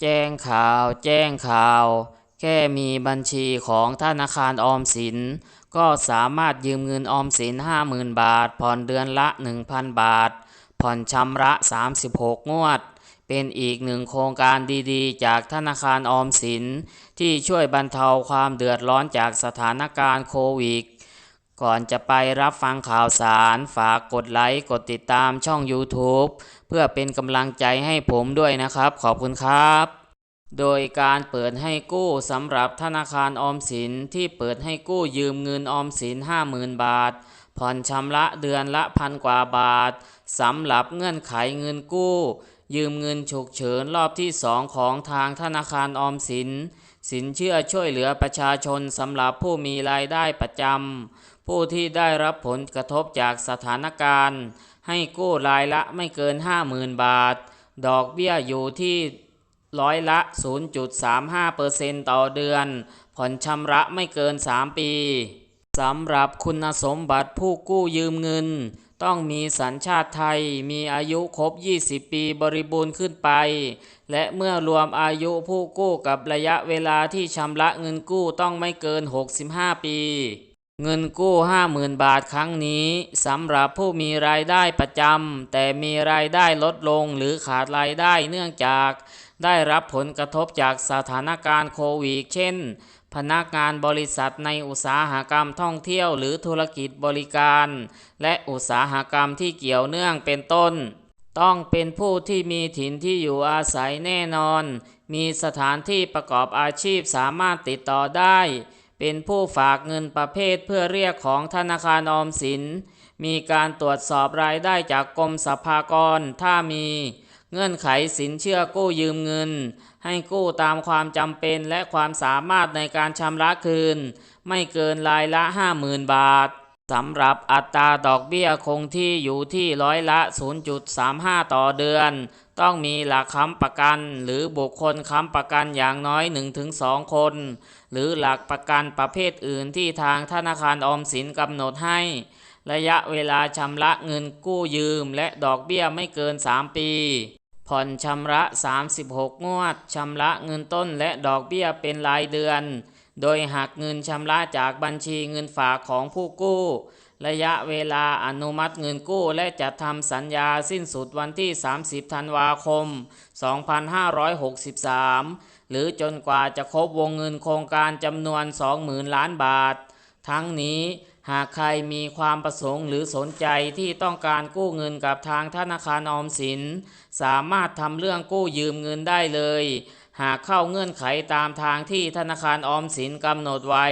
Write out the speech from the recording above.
แจ้งข่าว แจ้งข่าว แค่มีบัญชีของธนาคารออมสิน ก็สามารถยืมเงินออมสิน 50,000 บาท ผ่อนเดือนละ 1,000 บาท ผ่อนชำระ 36 งวด เป็นอีกหนึ่งโครงการดีๆ จากธนาคารออมสิน ที่ช่วยบรรเทาความเดือดร้อนจากสถานการณ์โควิด ก่อนจะไปรับฟังข่าวสาร ฝากกดไลค์กดติดตามช่อง YouTube เพื่อเป็นกำลังใจให้ผมด้วยนะครับ ขอบคุณครับ โดยการเปิดให้กู้สำหรับธนาคารออมสินที่เปิดให้กู้ยืมเงินออมสิน 50,000 บาท ผ่อนชำระเดือนละพันกว่าบาทสำหรับเงื่อนไขเงินกู้ ยืมเงินฉุกเฉินรอบที่2ของทางธนาคารออมสิน สินเชื่อช่วยเหลือประชาชนสำหรับผู้มีรายได้ประจำ ผู้ที่ได้รับผลกระทบจากสถานการณ์ ให้กู้รายละไม่เกิน 50,000 บาท ดอกเบี้ยอยู่ที่ร้อยละ 0.35%ต่อเดือน ผ่อนชำระไม่เกิน 3 ปี สำหรับคุณสมบัติผู้กู้ยืมเงิน ต้องมีสัญชาติไทย มีอายุครบ 20 ปีบริบูรณ์ขึ้นไป และเมื่อรวมอายุผู้กู้กับระยะเวลาที่ชำระเงินกู้ต้องไม่เกิน 65 ปี เงินกู้ 50,000 บาทครั้งนี้สำหรับผู้มีรายได้ประจำแต่มีรายได้ลดลงหรือขาดรายได้เนื่องจากได้รับผลกระทบจากสถานการณ์โควิดเช่น พนักงานบริษัทในอุตสาหกรรมท่องเที่ยวหรือธุรกิจบริการ และอุตสาหกรรมที่เกี่ยวเนื่องเป็นต้น ต้องเป็นผู้ที่มีถิ่นที่อยู่อาศัยแน่นอน มีสถานที่ประกอบอาชีพสามารถติดต่อได้ เป็นผู้ฝากเงินประเภทเพื่อเรียกของธนาคารออมสิน มีการตรวจสอบรายได้จากกรมสรรพากร ถ้ามีเงื่อนไขสินเชื่อกู้ยืมเงิน ให้กู้ตามความจำเป็นและความสามารถในการชำระคืน ไม่เกินรายละ 50,000 บาท สำหรับอัตราดอกเบี้ยคงที่อยู่ที่ร้อยละ 0.35 ต่อเดือน ต้องมีหลักค้ำประกัน หรือบุคคลค้ำประกันอย่างน้อย 1-2 คน หรือหลักประกันประเภทอื่นที่ทางธนาคารออมสินกำหนดให้ ระยะเวลาชำระเงินกู้ยืมและดอกเบี้ยไม่เกิน 3 ปี ผ่อนชำระ 36 งวดชำระเงินต้นและดอกเบี้ยเป็นรายเดือน โดยหักเงินชำระจากบัญชีเงินฝากของผู้กู้ ระยะเวลาอนุมัติเงินกู้และจัดทำสัญญาสิ้นสุดวันที่ 30 ธันวาคม 2563 หรือจนกว่าจะครบวงเงินโครงการจำนวน 20,000 ล้านบาท ทั้งนี้หากใครมีความประสงค์หรือสนใจที่ต้องการกู้เงินกับทางธนาคารออมสิน สามารถทำเรื่องกู้ยืมเงินได้เลย หากเข้าเงื่อนไขตามทางที่ธนาคารออมสินกำหนดไว้